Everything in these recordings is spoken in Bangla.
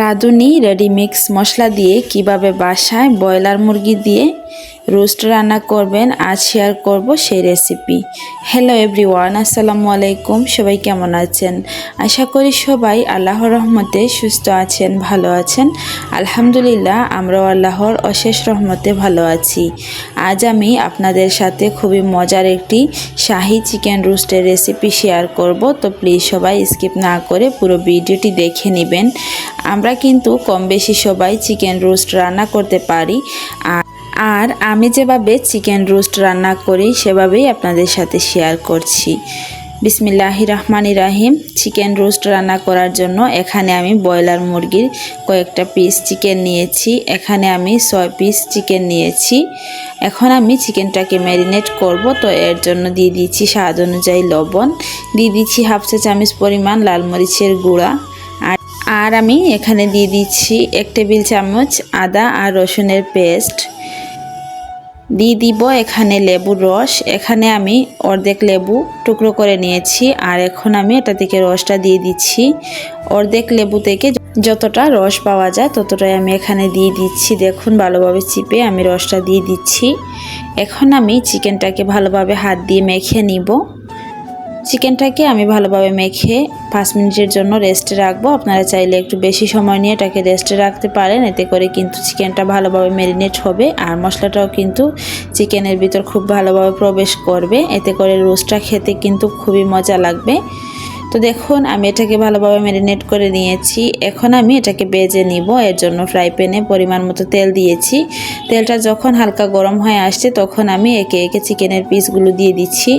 রাঁধুনি রেডিমিক্স মশলা দিয়ে কীভাবে বাসায় ব্রয়লার মুরগি দিয়ে রোস্ট রান্না করবেন, আজ শেয়ার করব সেই রেসিপি হ্যালো এভরিওয়ান আসসালামু আলাইকুম, সবাই কেমন আছেন? আশা করি সবাই আল্লাহর রহমতে সুস্থ আছেন, ভালো আছেন। আলহামদুলিল্লাহ, আমরাও আল্লাহর অশেষ রহমতে ভালো আছি। আজ আমি আপনাদের সাথে খুবই মজার একটি শাহি চিকেন রোস্টের রেসিপি শেয়ার করব, তো প্লিজ সবাই স্কিপ না করে পুরো ভিডিওটি দেখে নেবেন। আমরা কিন্তু কম বেশি সবাই চিকেন রোস্ট রান্না করতে পারি। আর আর আমি যেভাবে চিকেন রোস্ট রান্না করি, সেভাবেই আপনাদের সাথে শেয়ার করছি। বিসমিল্লাহি রহমান রাহিম। চিকেন রোস্ট রান্না করার জন্য এখানে আমি ব্রয়লার মুরগির কয়েকটা পিস চিকেন নিয়েছি। এখানে আমি ছয় পিস চিকেন নিয়েছি। এখন আমি চিকেনটাকে ম্যারিনেট করব। তো এর জন্য দিয়ে দিচ্ছি স্বাদ অনুযায়ী লবণ। দিয়ে দিচ্ছি হাফ চা চামচ পরিমাণ লাল মরিচের গুঁড়া। আর আর আমি এখানে দিয়ে দিচ্ছি এক টেবিল চামচ আদা আর রসুনের পেস্ট দিয়ে দিব এখানে লেবুর রস। এখানে আমি অর্ধেক লেবু টুকরো করে নিয়েছি আর এখন আমি এটা থেকে রসটা দিয়ে দিচ্ছি। অর্ধেক লেবু থেকে যতটা রস পাওয়া যায় ততটাই আমি এখানে দিয়ে দিচ্ছি। দেখুন ভালোভাবে চিপে আমি রসটা দিয়ে দিচ্ছি। এখন আমি চিকেনটাকে ভালোভাবে হাত দিয়ে মেখে নিব। চিকেনটাকে আমি ভালোভাবে মেখে পাঁচ মিনিটের জন্য রেস্টে রাখব। আপনারা চাইলে একটু বেশি সময় নিয়ে এটাকে রেস্টে রাখতে পারেন। এতে করে কিন্তু চিকেনটা ভালোভাবে ম্যারিনেট হবে আর মশলাটাও কিন্তু চিকেনের ভিতর খুব ভালোভাবে প্রবেশ করবে। এতে করে রোস্টটা খেতে কিন্তু খুবই মজা লাগবে। তো দেখুন, আমি এটাকে ভালোভাবে ম্যারিনেট করে নিয়েছি। এখন আমি এটাকে বেজে নিব। এর জন্য ফ্রাই প্যানে পরিমাণ মতো তেল দিয়েছি। তেলটা যখন হালকা গরম হয়ে আসছে, তখন আমি একে একে চিকেনের পিসগুলো দিয়ে দিচ্ছি।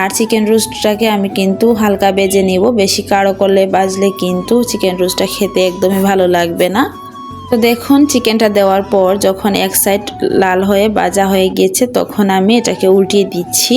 আর চিকেন রোস্টটাকে আমি কিন্তু হালকা বেজে নিব। বেশি কাড়ো করলে বাজলে কিন্তু চিকেন রোস্টটা খেতে একদমই ভালো লাগবে না। তো দেখুন চিকেনটা দেওয়ার পর যখন এক সাইড লাল হয়ে বাজা হয়ে গেছে, তখন আমি এটাকে উল্টিয়ে দিচ্ছি।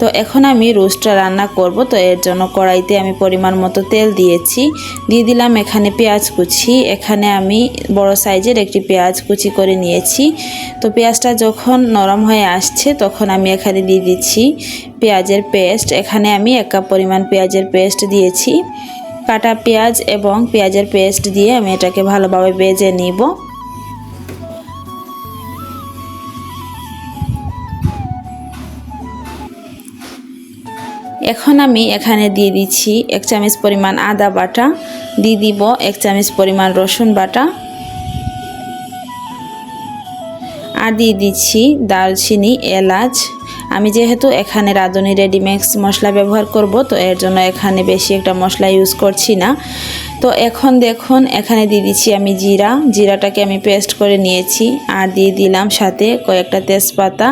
তো এখন আমি রোস্টটা রান্না করব, তো এর জন্য কড়াইতে আমি পরিমাণ মতো তেল দিয়েছি। দিয়ে দিলাম এখানে পেঁয়াজ কুচি। এখানে আমি বড় সাইজের একটি পেঁয়াজ কুচি করে নিয়েছি। তো পেঁয়াজটা যখন নরম হয়ে আসছে, তখন আমি এখানে দিয়ে দিচ্ছি পেঁয়াজের পেস্ট। এখানে আমি এক কাপ পরিমাণ পেঁয়াজের পেস্ট দিয়েছি। কাটা পেঁয়াজ এবং পেঁয়াজের পেস্ট দিয়ে আমি এটাকে ভালোভাবে বেজে নিব। এখন আমি এখানে দিয়ে দিচ্ছি এক চামচ পরিমাণ আদা বাটা, দিয়ে দিব এক চামচ পরিমাণ রসুন বাটা আর দিয়ে দিচ্ছি দারচিনি, এলাচ। আমি যেহেতু এখানে রাঁধুনি রেডিমেক্স মশলা ব্যবহার করব, তো এর জন্য এখানে বেশি একটা মশলা ইউজ করছি না। তো এখন দেখুন, এখানে দিয়ে দিচ্ছি আমি জিরা। জিরাটাকে আমি পেস্ট করে নিয়েছি, আর দিয়ে দিলাম সাথে কয়েকটা তেজপাতা।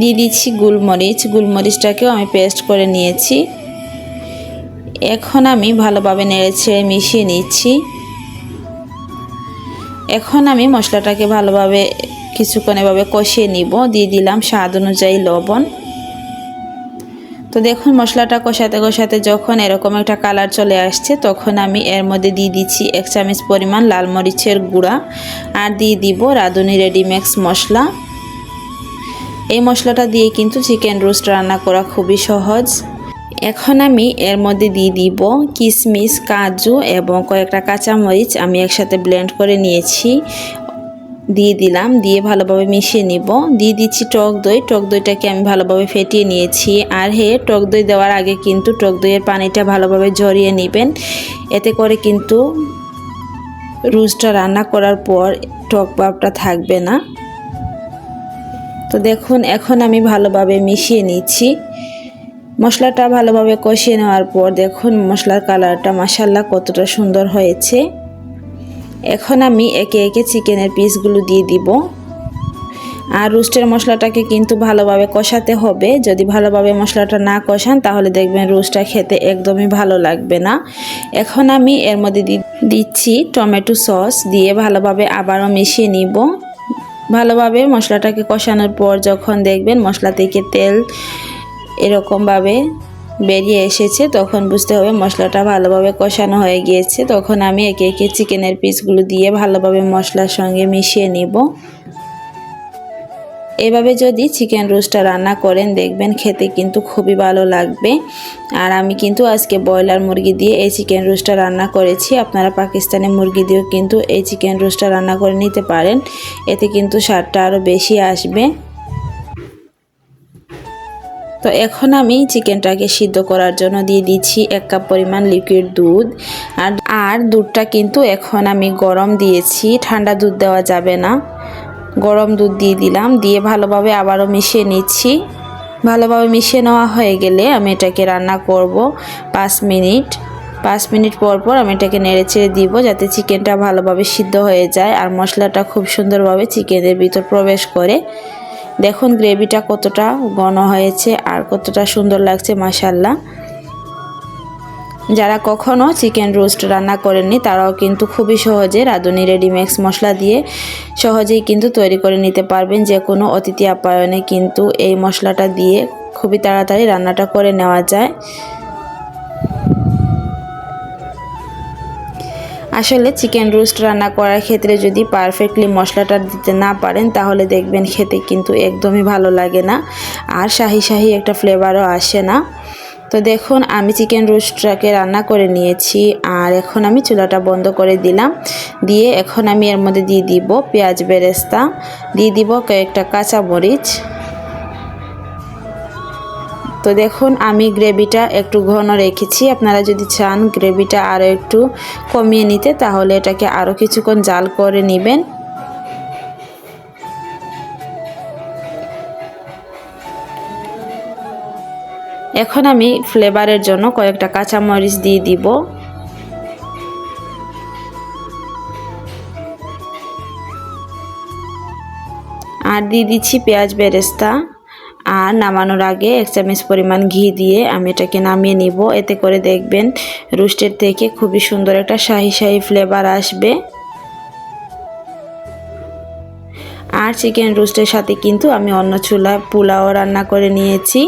দিয়ে দিচ্ছি গুলমরিচ। গুলমরিচটাকেও আমি পেস্ট করে নিয়েছি। এখন আমি ভালোভাবে নেড়ে মিশিয়ে নিচ্ছি। এখন আমি মশলাটাকে ভালোভাবে কিছুক্ষণ এভাবে কষিয়ে নিব। দিয়ে দিলাম স্বাদ অনুযায়ী লবণ। তো দেখুন, মশলাটা কষাতে কষাতে যখন এরকম একটা কালার চলে আসছে, তখন আমি এর মধ্যে দিয়ে দিচ্ছি এক চামচ পরিমাণ লাল মরিচের গুঁড়া। আর দিয়ে দিব রাঁধুনি রেডিমেক্স মশলা। এই মশলাটা দিয়ে কিন্তু চিকেন রোস্ট রান্না করা খুবই সহজ। এখন আমি এর মধ্যে দিয়ে দিব কিশমিশ কাজু এবং কয়েকটা কাঁচামরিচ আমি একসাথে ব্লেন্ড করে নিয়েছি। দিয়ে দিলাম, দিয়ে ভালোভাবে মিশিয়ে নিব। দিয়ে দিচ্ছি টক দই। টক দইটাকে আমি ভালোভাবে ফেটিয়ে নিয়েছি। আর হে, টক দই দেওয়ার আগে কিন্তু টক দইয়ের পানিটা ভালোভাবে ঝরিয়ে নেবেন। এতে করে কিন্তু রুজটা রান্না করার পর টক ভাবটা থাকবে না। তো দেখুন, এখন আমি ভালোভাবে মিশিয়ে নিচ্ছি। মশলাটা ভালোভাবে কষিয়ে নেওয়ার পর দেখুন, মশলার কালারটা মাসাল্লাহ কতটা সুন্দর হয়েছে। এখন আমি একে একে চিকেনের পিসগুলো দিয়ে দিব। আর রোস্টের মশলাটাকে কিন্তু ভালোভাবে কষাতে হবে। যদি ভালোভাবে মশলাটা না কষান, তাহলে দেখবেন রোস্টটা খেতে একদমই ভালো লাগবে না। এখন আমি এর মধ্যে দিচ্ছি টমেটো সস দিয়ে ভালোভাবে আবারও মিশিয়ে নিব। ভালোভাবে মশলাটাকে কষানোর পর যখন দেখবেন মশলা থেকে তেল এরকমভাবে বেরিয়ে এসেছে, তখন বুঝতে হবে মশলাটা ভালোভাবে কষানো হয়ে গিয়েছে। তখন আমি একে একে চিকেনের পিসগুলো দিয়ে ভালোভাবে মশলার সঙ্গে মিশিয়ে নিব। এভাবে যদি চিকেন রোস্টটা রান্না করেন, দেখবেন খেতে কিন্তু খুবই ভালো লাগবে। আর আমি কিন্তু আজকে ব্রয়লার মুরগি দিয়ে এই চিকেন রোস্টটা রান্না করেছি। আপনারা পাকিস্তানি মুরগি দিয়েও কিন্তু এই চিকেন রোস্টটা রান্না করে নিতে পারেন। এতে কিন্তু স্বাদটা আরও বেশি আসবে। তো এখন আমি চিকেনটাকে সিদ্ধ করার জন্য দিয়ে দিচ্ছি এক কাপ পরিমাণ লিকুইড দুধ। আর আর দুধটা কিন্তু এখন আমি গরম দিয়েছি। ঠান্ডা দুধ দেওয়া যাবে না। গরম দুধ দিয়ে দিলাম। দিয়ে ভালোভাবে আবারও মিশিয়ে নিচ্ছি। ভালোভাবে মিশিয়ে নেওয়া হয়ে গেলে আমি এটাকে রান্না করব পাঁচ মিনিট। পাঁচ মিনিট পর পর আমি এটাকে নেড়ে ছেড়ে দিব যাতে চিকেনটা ভালোভাবে সিদ্ধ হয়ে যায় আর মশলাটা খুব সুন্দরভাবে চিকেনের ভিতর প্রবেশ করে। দেখুন গ্রেভিটা কতটা ঘন হয়েছে আর কতটা সুন্দর লাগছে মাসাল্লাহ যারা কখনও চিকেন রোস্ট রান্না করেননি, তারাও কিন্তু খুবই সহজে রাঁধুনি রেডিমেক্স মশলা দিয়ে সহজেই কিন্তু তৈরি করে নিতে পারবেন। যে কোনো অতিথি আপ্যায়নে কিন্তু এই মশলাটা দিয়ে খুবই তাড়াতাড়ি রান্নাটা করে নেওয়া যায়। আসলে চিকেন রোস্ট রান্না করার ক্ষেত্রে যদি পারফেক্টলি মশলাটা দিতে না পারেন, তাহলে দেখবেন খেতে কিন্তু একদমই ভালো লাগে না। আর শাহি শাহি একটা ফ্লেভারও আসে না। তো দেখুন, আমি চিকেন রোস্টটাকে রান্না করে নিয়েছি, আর এখন আমি চুলাটা বন্ধ করে দিলাম। দিয়ে এখন আমি এর মধ্যে দিয়ে দিব পেঁয়াজ বেরেস্তা, দিয়ে দিব কয়েকটা কাঁচা মরিচ। তো দেখুন, আমি গ্রেভিটা একটু ঘন রেখেছি। আপনারা যদি চান গ্রেভিটা আরও একটু কমিয়ে নিতে, তাহলে এটাকে আরও কিছুক্ষণ জাল করে নেবেন। এখন আমি ফ্লেভারের জন্য কয়েকটা কাঁচামরিচ দিয়ে দিব। আর দিয়ে দিচ্ছি পেঁয়াজ বেরেস্তা। আর নামানোর আগে এক চামচ পরিমাণ ঘি দিয়ে আমি এটাকে নামিয়ে নিব। এতে করে দেখবেন রোস্টের থেকে খুবই সুন্দর একটা শাহি শাহি ফ্লেভার আসবে। আর চিকেন রোস্টের সাথে কিন্তু আমি অন্য চুলায় পোলাও রান্না করে নিয়েছি।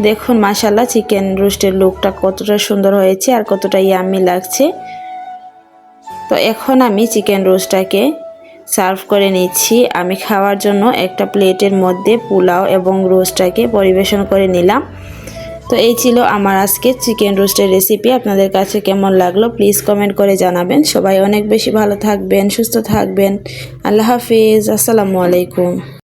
দেখুন মাসাল্লাহ চিকেন রোস্টের লুকটা কতটা সুন্দর হয়েছে আর কতটা ইয়ামি লাগছে। তো এখন আমি চিকেন রোস্টটাকে সার্ভ করে নিচ্ছি। আমি খাওয়ার জন্য একটা প্লেটের মধ্যে পোলাও এবং রোস্টটাকে পরিবেশন করে নিলাম। তো এই ছিল আমার আজকে চিকেন রোস্টের রেসিপি আপনাদের কাছে কেমন লাগল প্লিজ কমেন্ট করে জানাবেন। সবাই অনেক বেশি ভালো থাকবেন, সুস্থ থাকবেন। আল্লাহ হাফিজ, আসসালামু আলাইকুম।